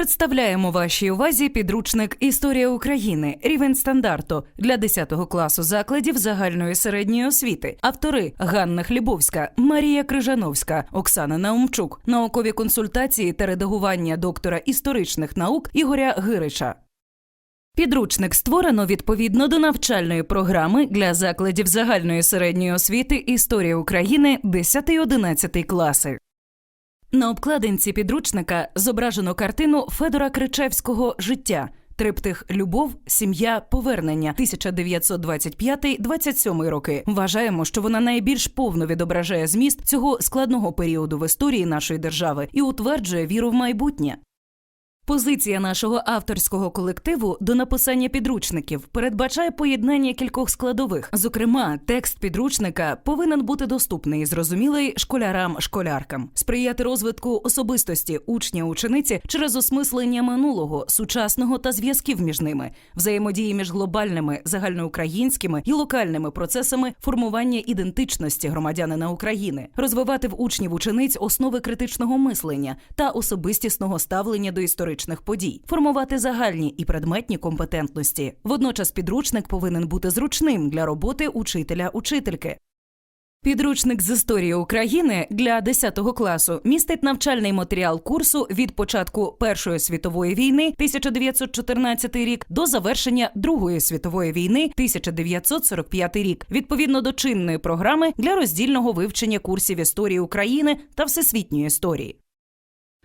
Представляємо вашій увазі підручник Історія України. Рівень стандарту для 10 класу закладів загальної середньої освіти. Автори Ганна Хлібовська, Марія Крижановська, Оксана Наумчук. Наукові консультації та редагування доктора історичних наук Ігоря Гирича. Підручник створено відповідно до навчальної програми для закладів загальної середньої освіти Історія України 10-11 класи. На обкладинці підручника зображено картину Федора Кричевського Життя. Триптих Любов, сім'я, повернення 1925-27 роки. Вважаємо, що вона найбільш повно відображає зміст цього складного періоду в історії нашої держави і утверджує віру в майбутнє. Позиція нашого авторського колективу до написання підручників передбачає поєднання кількох складових. Зокрема, текст підручника повинен бути доступний і зрозумілий школярам-школяркам, сприяти розвитку особистості учня учениці через осмислення минулого, сучасного та зв'язків між ними, взаємодії між глобальними, загальноукраїнськими і локальними процесами формування ідентичності громадянина України, розвивати в учнів учениць основи критичного мислення та особистісного ставлення до історичних подій, формувати загальні і предметні компетентності. Водночас підручник повинен бути зручним для роботи учителя-учительки. Підручник з історії України для 10 класу містить навчальний матеріал курсу від початку Першої світової війни 1914 рік до завершення Другої світової війни 1945 рік, відповідно до чинної програми для роздільного вивчення курсів історії України та всесвітньої історії.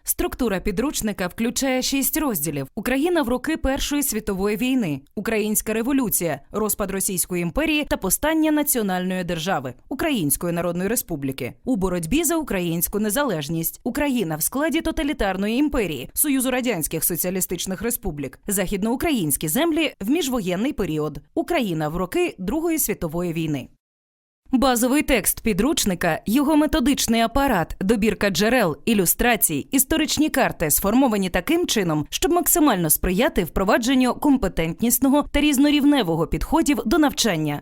Структура підручника включає шість розділів: Україна в роки Першої світової війни, Українська революція, розпад Російської імперії та постання національної держави Української Народної Республіки. У боротьбі за українську незалежність, Україна в складі тоталітарної імперії, Союзу радянських соціалістичних республік, західноукраїнські землі в міжвоєнний період, Україна в роки Другої світової війни. Базовий текст підручника, його методичний апарат, добірка джерел, ілюстрацій, історичні карти сформовані таким чином, щоб максимально сприяти впровадженню компетентнісного та різнорівневого підходів до навчання.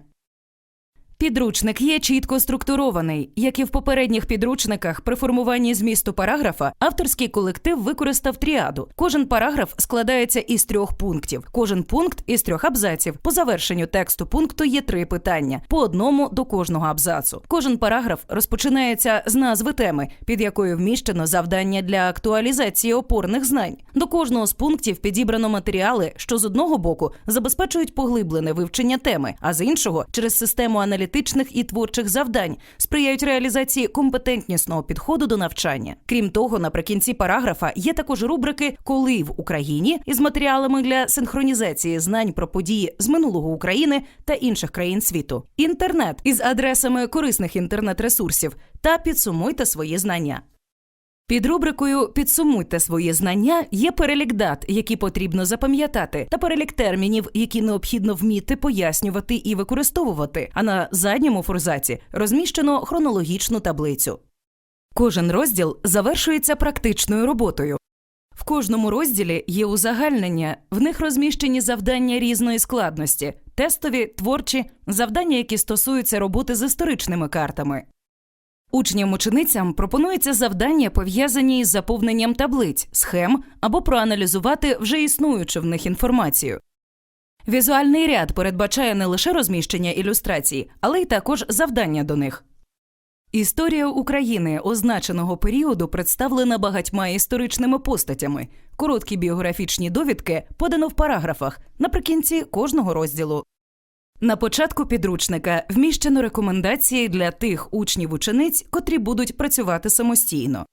Підручник є чітко структурований. Як і в попередніх підручниках, при формуванні змісту параграфа авторський колектив використав тріаду. Кожен параграф складається із трьох пунктів, кожен пункт із трьох абзаців. По завершенню тексту пункту є три питання, по одному до кожного абзацу. Кожен параграф розпочинається з назви теми, під якою вміщено завдання для актуалізації опорних знань. До кожного з пунктів підібрано матеріали, що з одного боку забезпечують поглиблене вивчення теми, а з іншого через систему аналітичних і творчих завдань сприяють реалізації компетентнісного підходу до навчання. Крім того, наприкінці параграфа є також рубрики Коли в Україні із матеріалами для синхронізації знань про події з минулого України та інших країн світу, інтернет із адресами корисних інтернет-ресурсів та підсумуйте свої знання. Під рубрикою Підсумуйте свої знання є перелік дат, які потрібно запам'ятати, та перелік термінів, які необхідно вміти пояснювати і використовувати. А на задньому форзаці розміщено хронологічну таблицю. Кожен розділ завершується практичною роботою. В кожному розділі є узагальнення, в них розміщені завдання різної складності, тестові, творчі, завдання, які стосуються роботи з історичними картами. Учням-ученицям пропонується завдання, пов'язані із заповненням таблиць, схем або проаналізувати вже існуючу в них інформацію. Візуальний ряд передбачає не лише розміщення ілюстрацій, але й також завдання до них. Історія України означеного періоду представлена багатьма історичними постатями. Короткі біографічні довідки подано в параграфах наприкінці кожного розділу. На початку підручника вміщено рекомендації для тих учнів-учениць, котрі будуть працювати самостійно.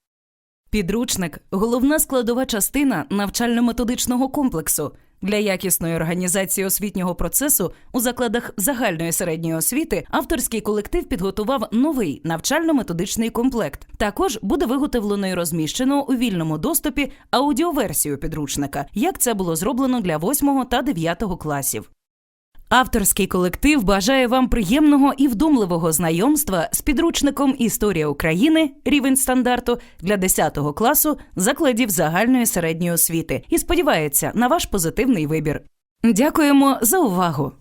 Підручник головна складова частина навчально-методичного комплексу. Для якісної організації освітнього процесу у закладах загальної середньої освіти авторський колектив підготував новий навчально-методичний комплект. Також буде виготовлено і розміщено у вільному доступі аудіоверсію підручника, як це було зроблено для 8 та 9 класів. Авторський колектив бажає вам приємного і вдумливого знайомства з підручником Історія України рівень стандарту для 10 класу закладів загальної середньої освіти і сподівається на ваш позитивний вибір. Дякуємо за увагу!